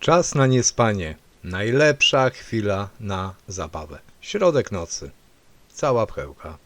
Czas na niespanie. Najlepsza chwila na zabawę. Środek nocy. Cała pchełka.